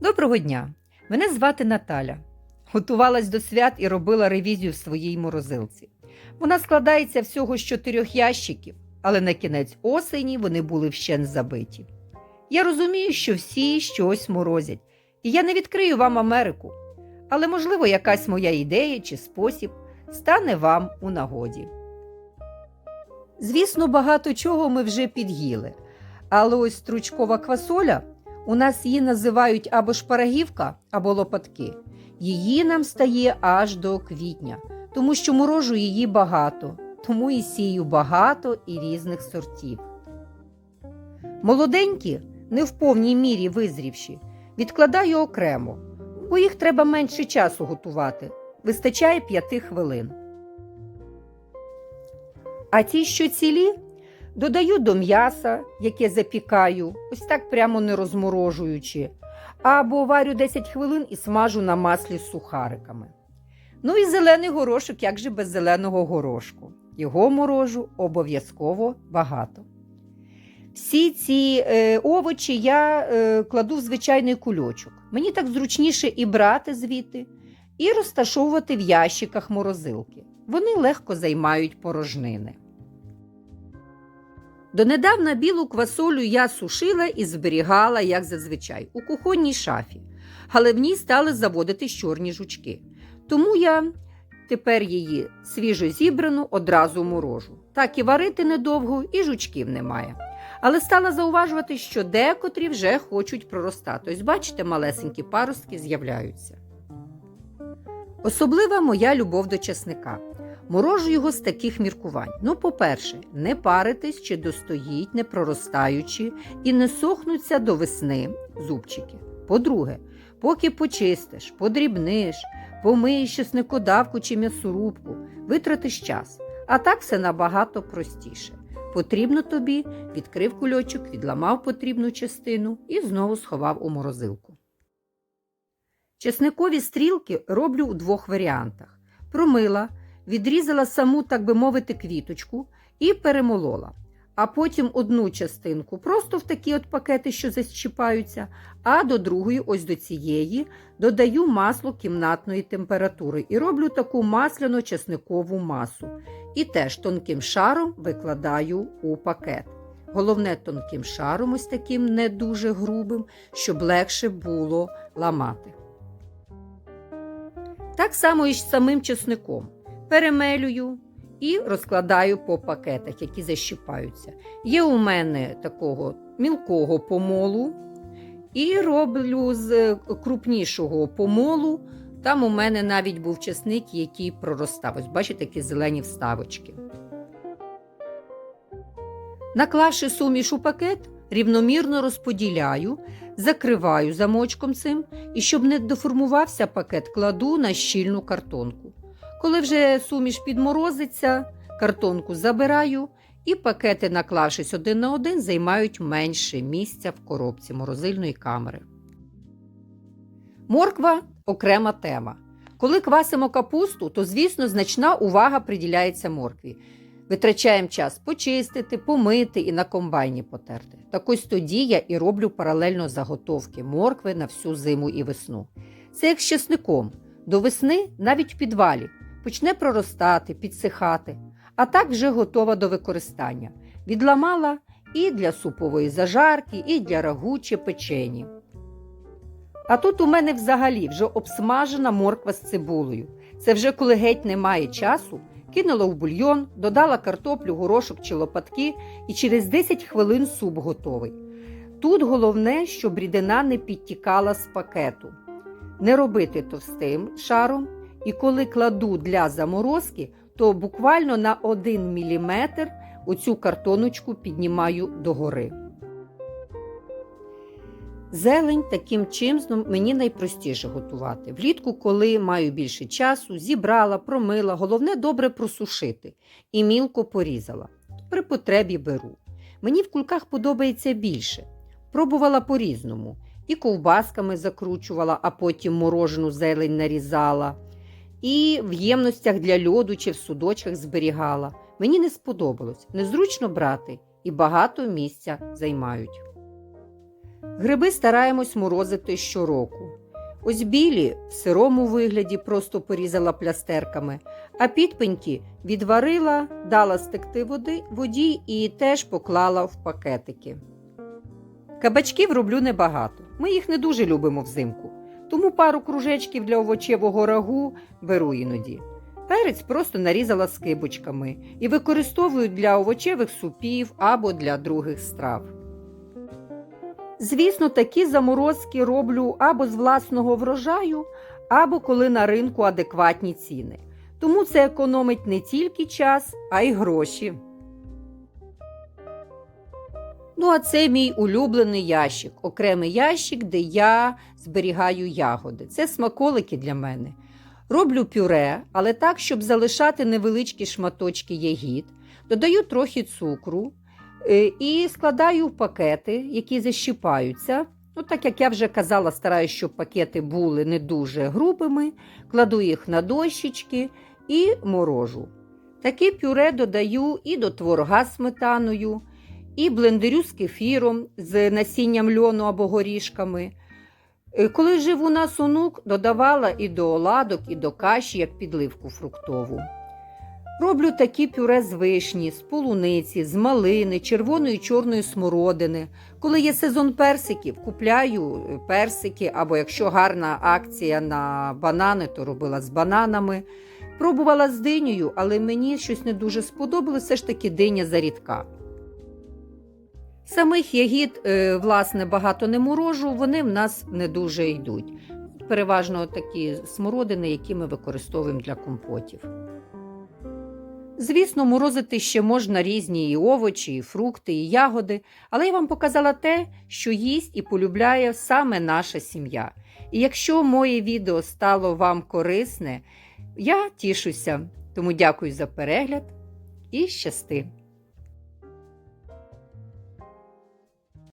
Доброго дня! Мене звати Наталя. Готувалась до свят і робила ревізію в своїй морозилці. Вона складається всього з чотирьох ящиків, але на кінець осені вони були вщен забиті. Я розумію, що всі щось морозять, і я не відкрию вам Америку, але, можливо, якась моя ідея чи спосіб стане вам у нагоді. Звісно, багато чого ми вже під'їли, але ось стручкова квасоля у нас її називають або шпарагівка, або лопатки. Її нам стає аж до квітня, тому що морожу її багато, тому і сію багато і різних сортів. Молоденькі, не в повній мірі визрівші, відкладаю окремо, бо їх треба менше часу готувати. Вистачає 5 хвилин. А ті, що цілі, Додаю до м'яса, яке запікаю, ось так прямо не розморожуючи, або варю 10 хвилин і смажу на маслі з сухариками. Ну і зелений горошок, як же без зеленого горошку. Його морожу обов'язково багато. Всі ці е, овочі я е, кладу в звичайний кульочок. Мені так зручніше і брати звідти, і розташовувати в ящиках морозилки. Вони легко займають порожнини. Донедавна білу квасолю я сушила і зберігала, як зазвичай, у кухонній шафі, але в ній стали заводити чорні жучки. Тому я тепер її свіжо зібрану одразу морожу. Так і варити недовго, і жучків немає. Але стала зауважувати, що декотрі вже хочуть проростати. Ось бачите, малесенькі паростки з'являються. Особлива моя любов до чесника. Морожу його з таких міркувань. Ну, по-перше, не паритись чи достоїть, не проростаючи, і не сохнуться до весни зубчики. По-друге, поки почистиш, подрібниш, помиєш чесникодавку чи м'ясорубку, витратиш час. А так все набагато простіше. Потрібно тобі, відкрив кульочок, відламав потрібну частину і знову сховав у морозилку. Чесникові стрілки роблю у двох варіантах: промила відрізала саму, так би мовити, квіточку і перемолола. А потім одну частинку просто в такі от пакети, що защіпаються, а до другої, ось до цієї, додаю масло кімнатної температури і роблю таку масляно-чесникову масу. І теж тонким шаром викладаю у пакет. Головне тонким шаром, ось таким не дуже грубим, щоб легше було ламати. Так само і з самим чесником перемелюю і розкладаю по пакетах, які защіпаються. Є у мене такого мілкого помолу, і роблю з крупнішого помолу. Там у мене навіть був чесник, який проростав. Ось бачите, такі зелені вставочки. Наклавши суміш у пакет, рівномірно розподіляю, закриваю замочком цим і, щоб не деформувався пакет, кладу на щільну картонку. Коли вже суміш підморозиться, картонку забираю і пакети, наклавшись один на один, займають менше місця в коробці морозильної камери. Морква окрема тема. Коли квасимо капусту, то, звісно, значна увага приділяється моркві. Витрачаємо час почистити, помити і на комбайні потерти. Так ось тоді я і роблю паралельно заготовки моркви на всю зиму і весну. Це як з чесником. До весни навіть в підвалі почне проростати, підсихати, а так вже готова до використання. Відламала і для супової зажарки, і для рагу чи печені. А тут у мене взагалі вже обсмажена морква з цибулею. Це вже коли геть немає часу, кинула в бульйон, додала картоплю, горошок чи лопатки, і через 10 хвилин суп готовий. Тут головне, щоб рідина не підтікала з пакету. Не робити товстим шаром, і коли кладу для заморозки, то буквально на 1 мм оцю картоночку піднімаю догори. Зелень таким чином мені найпростіше готувати. Влітку, коли маю більше часу, зібрала, промила, головне добре просушити і мілко порізала. При потребі беру. Мені в кульках подобається більше. Пробувала по-різному. І ковбасками закручувала, а потім морожену зелень нарізала і в ємностях для льоду чи в судочках зберігала. Мені не сподобалось, незручно брати і багато місця займають. Гриби стараємось морозити щороку. Ось білі в сирому вигляді просто порізала плястерками, а підпеньки відварила, дала стекти води, воді і теж поклала в пакетики. Кабачків роблю небагато. Ми їх не дуже любимо взимку, тому пару кружечків для овочевого рагу беру іноді. Перець просто нарізала скибочками і використовую для овочевих супів або для других страв. Звісно, такі заморозки роблю або з власного врожаю, або коли на ринку адекватні ціни. Тому це економить не тільки час, а й гроші. Ну, а це мій улюблений ящик, окремий ящик, де я зберігаю ягоди. Це смаколики для мене. Роблю пюре, але так, щоб залишати невеличкі шматочки ягід, додаю трохи цукру е, і складаю в пакети, які защіпаються. Ну, так як я вже казала, стараюся, щоб пакети були не дуже грубими, кладу їх на дощечки і морожу. Таке пюре додаю і до творога з сметаною, і блендерю з кефіром, з насінням льону або горішками. Е, Коли жив у нас онук, додавала і до оладок, і до каші, як підливку фруктову. Роблю такі пюре з вишні, з полуниці, з малини, червоної чорної смородини. Коли є сезон персиків, купляю е, персики, або якщо гарна акція на банани, то робила з бананами. Пробувала з динею, але мені щось не дуже сподобалося, все ж таки диня зарідка. Самих ягід, е, власне, багато не морожу, вони в нас не дуже йдуть. Переважно такі смородини, які ми використовуємо для компотів. Звісно, морозити ще можна різні і овочі, і фрукти, і ягоди, але я вам показала те, що їсть і полюбляє саме наша сім'я. І якщо моє відео стало вам корисне, я тішуся. Тому дякую за перегляд і щасти!